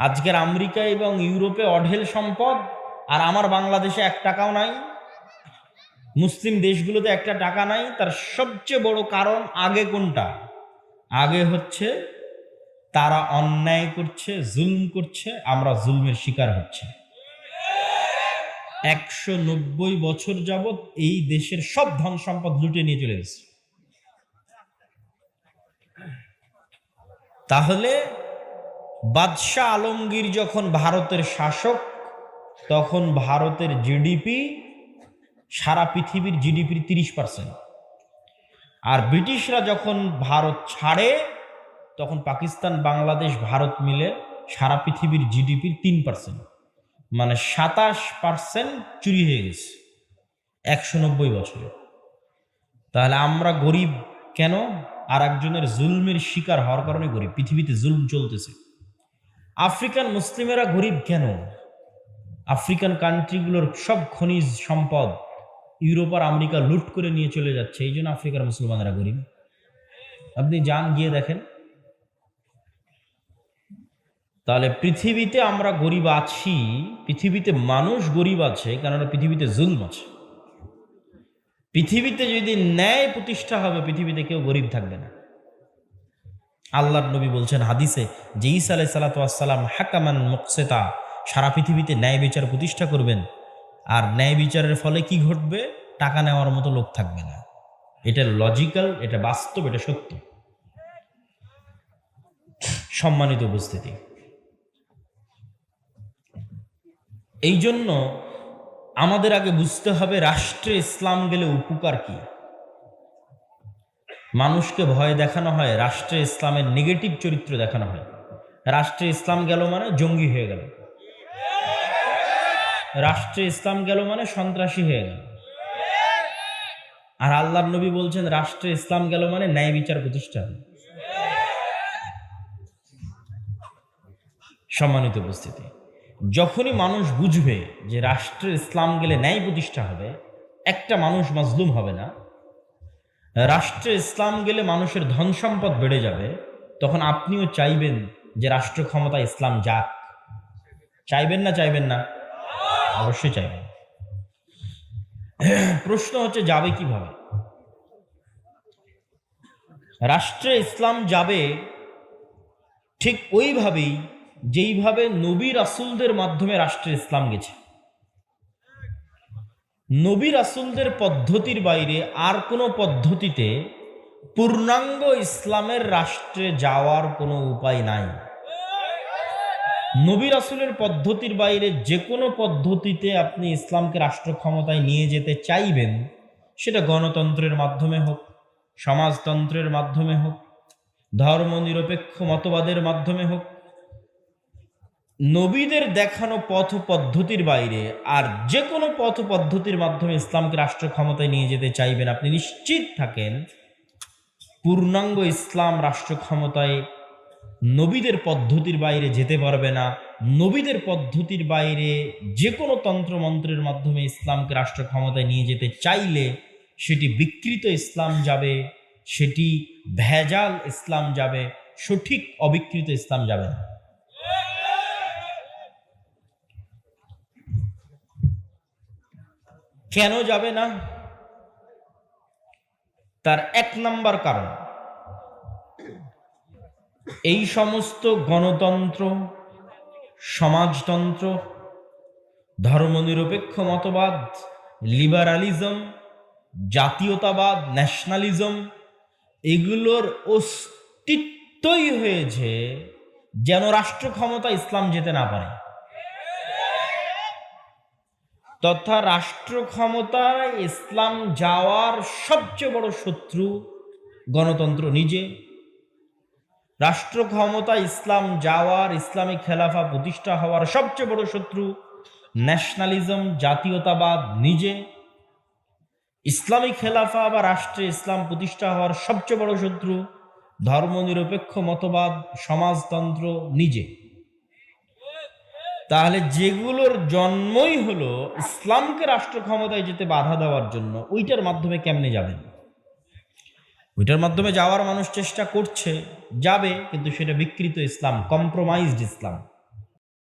আজকের আমেরিকা এবং ইউরোপে অঢেল সম্পদ, আর আমার বাংলাদেশে এক টাকাও নাই। মুসলিম দেশগুলোতে একটা টাকা নাই, তার সবচেয়ে বড় কারণ আগে কোনটা? আগে হচ্ছে তারা অন্যায় করছে, জুলম করছে, আমরা জুলমের শিকার হচ্ছে। একশো নব্বই বছর যাবৎ এই দেশের সব ধন সম্পদ লুটে নিয়ে চলে গেছে। তাহলে বাদশাহ আলমগীর যখন ভারতের শাসক, তখন ভারতের জিডিপি সারা পৃথিবীর জিডিপির তিরিশ পার্সেন্ট আর ব্রিটিশরা যখন ভারত ছাড়ে, তখন পাকিস্তান, বাংলাদেশ, ভারত মিলে সারা পৃথিবীর জিডিপির তিন পার্সেন্ট মানে সাতাশ পার্সেন্ট চুরি হয়ে গেছে একশো নব্বই বছরে। তাহলে আমরা গরিব কেন? আর একজনের জুলমের শিকার হওয়ার কারণে গরিব। পৃথিবীতে জুলম চলতেছে। আফ্রিকান মুসলিমেরা গরিব কেন? আফ্রিকান কান্ট্রিগুলোর সব খনিজ সম্পদ ইউরোপ আর আমেরিকা লুট করে নিয়ে চলে যাচ্ছে, এই জন্য আফ্রিকার মুসলমানেরা গরিব। আপনি যান, গিয়ে দেখেন। তাহলে পৃথিবীতে আমরা গরিব আছি, পৃথিবীতে মানুষ গরিব আছে, কেননা পৃথিবীতে জুলম আছে। পৃথিবীতে যদি ন্যায় প্রতিষ্ঠা হবে, পৃথিবীতে কেউ গরিব থাকবে না। আল্লাহর নবী বলছেন হাদিসে যে ঈসা আলাই সালাতাম হাকামান মুকসেতা, সারা পৃথিবীতে ন্যায় বিচার প্রতিষ্ঠা করবেন। আর ন্যায় বিচারের ফলে কি ঘটবে? টাকা নেওয়ার মতো লোক থাকবে না। এটা লজিক্যাল, এটা বাস্তব, এটা সত্য। সম্মানিত উপস্থিতি। এই জন্য আমাদের আগে বুঝতে হবে রাষ্ট্রে ইসলাম গেলে উপকার কি। মানুষকে ভয় দেখানো হয়, রাষ্ট্রে ইসলামের নেগেটিভ চরিত্র দেখানো হয়। রাষ্ট্রে ইসলাম গেল মানে জঙ্গি হয়ে গেল। রাষ্ট্রে ইসলাম গেল মানে সন্ত্রাসী হয়ে গেল। আর আল্লাহর নবী বলছেন, রাষ্ট্রে ইসলাম গেল মানে ন্যায় বিচার প্রতিষ্ঠা হলো। সম্মানিত উপস্থিতি, যখনই মানুষ বুঝবে যে রাষ্ট্রে ইসলাম গেলে ন্যায় প্রতিষ্ঠা হবে, একটা মানুষ মাজলুম হবে না রাষ্ট্রে ইসলাম গেলে মানুষের ধন সম্পদ বেড়ে যাবে, তখন আপনিও চাইবেন যে রাষ্ট্র ক্ষমতা ইসলাম যাক। চাইবেন না চাইবেন না? অবশ্যই চাইবেন। প্রশ্ন হচ্ছে, যাবে কীভাবে? রাষ্ট্রে ইসলাম যাবে ঠিক ওইভাবেই, যেইভাবে নবী রাসুলদের মাধ্যমে রাষ্ট্রে ইসলাম গেছে। নবী রাসুলদের পদ্ধতির বাইরে আর কোনো পদ্ধতিতে পূর্ণাঙ্গ ইসলামের রাষ্ট্রে যাওয়ার কোনো উপায় নাই। নবী রাসুলের পদ্ধতির বাইরে যে কোনো পদ্ধতিতে আপনি ইসলামকে রাষ্ট্র ক্ষমতায় নিয়ে যেতে চাইবেন, সেটা গণতন্ত্রের মাধ্যমে হোক, সমাজতন্ত্রের মাধ্যমে হোক ধর্ম নিরপেক্ষ মতবাদের মাধ্যমে হোক নবীদের দেখানো পথ পদ্ধতির বাইরে আর যে কোনো পথ পদ্ধতির মাধ্যমে ইসলামকে রাষ্ট্র ক্ষমতায় নিয়ে যেতে চাইবেন, আপনি নিশ্চিত থাকেন পূর্ণাঙ্গ ইসলাম রাষ্ট্র ক্ষমতায় নবীদের পদ্ধতির বাইরে যেতে পারবে না। নবীদের পদ্ধতির বাইরে যে কোনো তন্ত্রমন্ত্রের মাধ্যমে ইসলামকে রাষ্ট্র ক্ষমতায় নিয়ে যেতে চাইলে সেটি বিকৃত ইসলাম যাবে, সেটি ভেজাল ইসলাম যাবে, সঠিক অবিকৃত ইসলাম যাবে না। কেন যাবে না? তার এক নাম্বার কারণ। এই সমস্ত গণতন্ত্র, সমাজতন্ত্র, ধর্মনিরপেক্ষ মতবাদ, লিবারালিজম, জাতীয়তাবাদ, ন্যাশনালিজম, এগুলোর অস্তিত্বই হয়েছে যেন রাষ্ট্র ক্ষমতা ইসলাম যেতে না পারে। তথা রাষ্ট্র ক্ষমতায় ইসলাম যাওয়ার সবচেয়ে বড় শত্রু গণতন্ত্র নিজে। রাষ্ট্র ক্ষমতা ইসলাম যাওয়ার, ইসলামী খেলাফা প্রতিষ্ঠা হওয়ার সবচেয়ে বড় শত্রু ন্যাশনালিজম, জাতীয়তাবাদ নিজে। ইসলামী খেলাফা বা রাষ্ট্রে ইসলাম প্রতিষ্ঠা হওয়ার সবচেয়ে বড় শত্রু ধর্মনিরপেক্ষ মতবাদ, সমাজতন্ত্র নিজে। তাহলে যেগুলোর জন্মই হলো ইসলামকে রাষ্ট্র ক্ষমতায় যেতে বাধা দেওয়ার জন্য, ওইটার মাধ্যমে কেমনে যাবেন? ওইটার মাধ্যমে যাওয়ার মানুষ চেষ্টা করছে, যাবে, কিন্তু সেটা বিকৃত ইসলাম কম্প্রোমাইজড ইসলাম।